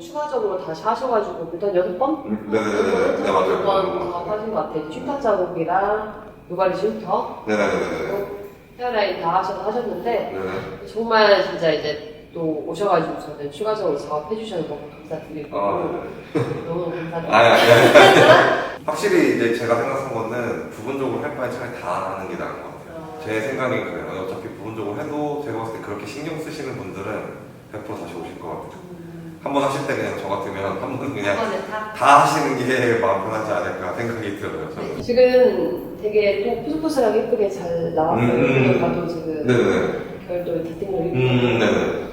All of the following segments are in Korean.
작업 다시 하셔가지고 일단 여섯 번? 음, 네 네 네 네. 네, 맞아요. 몇번 작업하신 것 같아요. 흉터 자국이랑 요가리 흉터, 네네네네. 헤어라인 다 하셔서 하셨는데 네네. 정말 진짜 이제 또 오셔가지고 저는 추가적으로 작업해 주셔서 너무 감사드리고 아, 네. 너무 감사드리고 아니, 아니, 아니. 확실히 이제 제가 생각한 거는 부분적으로 할 바에 차라리 다 하는 게 나은 것 같아요. 어, 제 생각이 그래요. 어차피 부분적으로 해도 제가 봤을 때 그렇게 신경 쓰시는 분들은 100% 다시 오실 것 같아요. 음, 한 번 하실 때 그냥 저 같으면 한 번 그냥 이번에 다다 하시는 게 마음 편하지 않을까 생각이 들어요. 저는. 지금 되게 또 푸석푸석하게 예쁘게 잘 나왔어요. 음, 음. 음, 나도 지금 네네네. 별도 디테일로 음, 네네.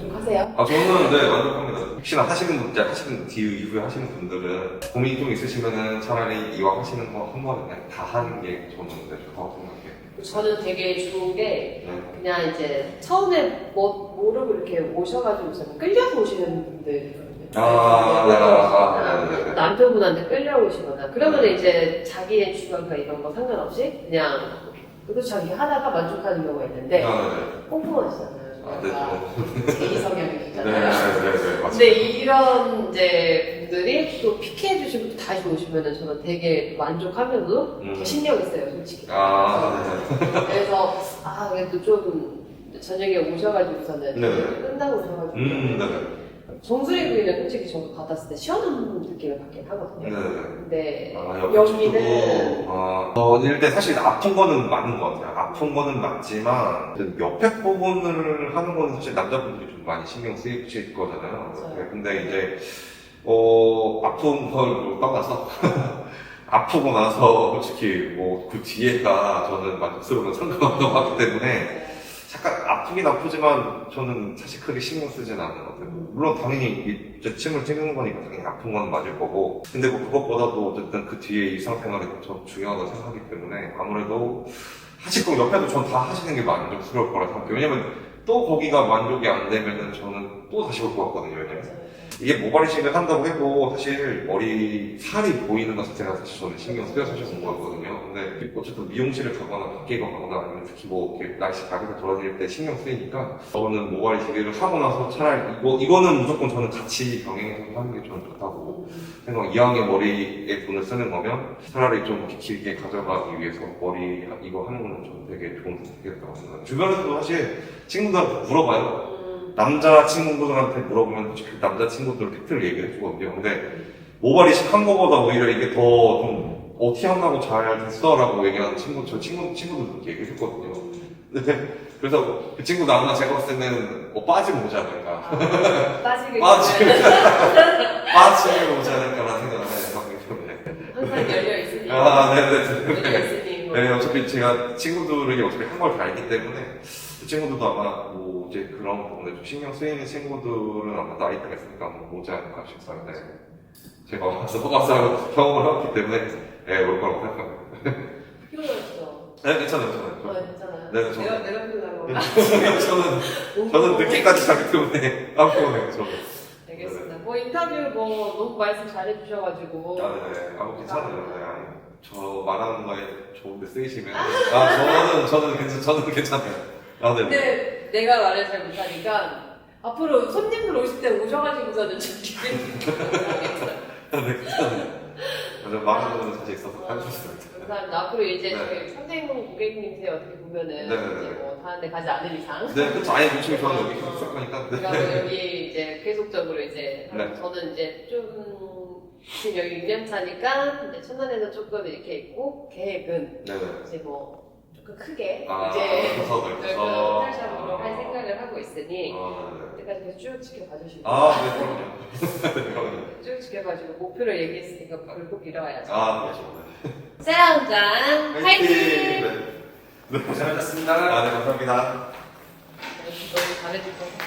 만족하세요? 아, 저는 네, 만족합니다. 혹시나 하시는 분들, 하시는 뒤 이후에 하시는 분들은 고민이 좀 있으시면은 차라리 이왕 하시는 거 한 번에 그냥 다 하는 게 저는 네, 좋다고 생각해요. 저는 되게 좋은 게 네. 그냥 이제 처음에 뭐, 모르고 이렇게 오셔가지고 끌려서 오시는 분들. 아, 네, 아, 네, 네, 네. 남편분한테 끌려오시거나 그러면 이제 자기의 주관과 이런 거 상관없이 그냥 그래도 자기 하다가 만족하는 경우가 있는데 아, 네. 꼼꼼하시잖아요. 아, 네, 약간 제이 네, 네. 네, 네, 맞습니다. 근데 이런 이제 분들이 또 피케해 주시고 또 다시 오시면은 저는 되게 만족하면서도 음. 더 신경이 쓰여요, 솔직히. 아, 네. 그래서 아 그래도 좀 저녁에 오셔가지고서는 네. 끝나고 오셔가지고 음, 네, 네. 정수리 부위는 솔직히 저도 받았을 때 시원한 느낌을 받긴 네, 하거든요. 네. 근데 아, 여기는 아, 어, 일단 사실 아픈 거는 맞는 것 같아요. 아픈 거는 맞지만 옆에 부분을 하는 거는 사실 남자분들이 좀 많이 신경 쓰이실 거잖아요. 맞아요. 네, 근데 이제 어 아픈 걸 떠나서 아프고 나서 솔직히 뭐 그 뒤에가 저는 만족스러운 상관없다고 하기 때문에 잠깐 아프긴 아프지만 저는 사실 크게 신경 쓰지는 않는 것 같아요. 물론 당연히 이제 침을 찌르는 거니까 당연히 아픈 건 맞을 거고 근데 뭐 그것보다도 어쨌든 그 뒤에 일상생활이 더 중요하다고 생각하기 때문에 아무래도 하실 거면 옆에도 전 다 하시는 게 만족스러울 거라 생각해요. 왜냐면 또 거기가 만족이 안 되면은 저는 또 다시 올 것 같거든요. 왜냐면 이게 모발이식을 한다고 해도 사실 머리 살이 보이는 것 자체가 사실 저는 신경 쓰여서 온 거거든요. 근데 어쨌든 미용실을 가거나 밖에 가거나 아니면 특히 뭐 이렇게 날씨 가게에서 돌아다닐 때 신경 쓰이니까 저는 모발이식을 하고 나서 차라리 이거, 이거는 무조건 저는 같이 병행해서 하는 게 저는 좋다고 생각 이왕에 머리에 돈을 쓰는 거면 차라리 좀 이렇게 길게 가져가기 위해서 머리 이거 하는 거는 저는 되게 좋은 선택이었다고 생각해요. 주변에서도 사실 친구들한테 물어봐요. 음, 남자 친구들한테 물어보면 솔직히 그 남자 친구들 팩트를 얘기해 주거든요. 근데 모발이식 한 거보다 오히려 이게 더좀 어, 티안 나고 잘 됐어라고 얘기하는 친구, 저 친구, 친구들 그렇게 얘기해 줬거든요. 근데 그래서 그 친구도 아마 제가 봤을 때는 어, 빠지면 오지 않을까. 아, 빠지게 빠지면, 빠지면 오지 않을까라는 생각을 해봤기 때문에. 항상 열려 있으니 아, 네네. 열려 있으니 뭐. 네, 어차피 제가 친구들이 어차피 한 걸 다 알기 때문에 그 친구들도 아마 뭐 이제 그런 부분에 좀 신경 쓰이는 친구들은 아마 나이대가 있으니까 아마 오지 않을까 싶습니다. 네. 제가 와서 와서 경험을 했기 때문에 네, 올 거라고 생각합니다. 피곤하시죠? 네, 괜찮아요, 어, 괜찮아요. 괜찮아요. 네, 저- 내가 내가 피곤한 네, 건가? 저는 저는 늦게까지 자기 때문에 안 피곤해요, 저는. 알겠습니다. 뭐 인터뷰 뭐 너무 말씀 잘해주셔가지고 아, 네, 네. 아, 뭐 괜찮아요. 네, 아니, 저 말하는 거에 좋은데 쓰이시면 아, 저는 저는 괜찮 저는 괜찮아요. 아, 네. 네. 근데 내가 말을 잘 못하니까 앞으로 손님들 오실 때 오셔가지고서는 좀 기대해 네, 괜찮아요. 맞아, 말하는 거는 사실 있어서 해주셨습니다. 감사합니다. 앞으로 이제 네. 저희 선생님 고객님들 어떻게 보면은 네네네. 이제 뭐 다른 데 가지 않을 이상 네, 그쵸. 아예 요즘에 저는 여기 계속 있을 거니까. 네. 제가 여기 이제 계속적으로 이제 네. 저는 이제 좀 지금 여기 6년 차니까 이제 천안에서 조금 이렇게 있고 계획은 네네. 이제 뭐 조금 크게 아, 이제 있으니 아, 네. 그때까지 계속 쭉 지켜봐 주시고 아, 네, 그럼요. 네, 그럼요. 쭉 지켜봐주고 목표를 얘기했으니까 결국 이뤄야죠. 아, 그렇죠. 세라운장 화이팅! 네. 네, 고생하셨습니다. 아, 네, 감사합니다. 너무 잘해주셔서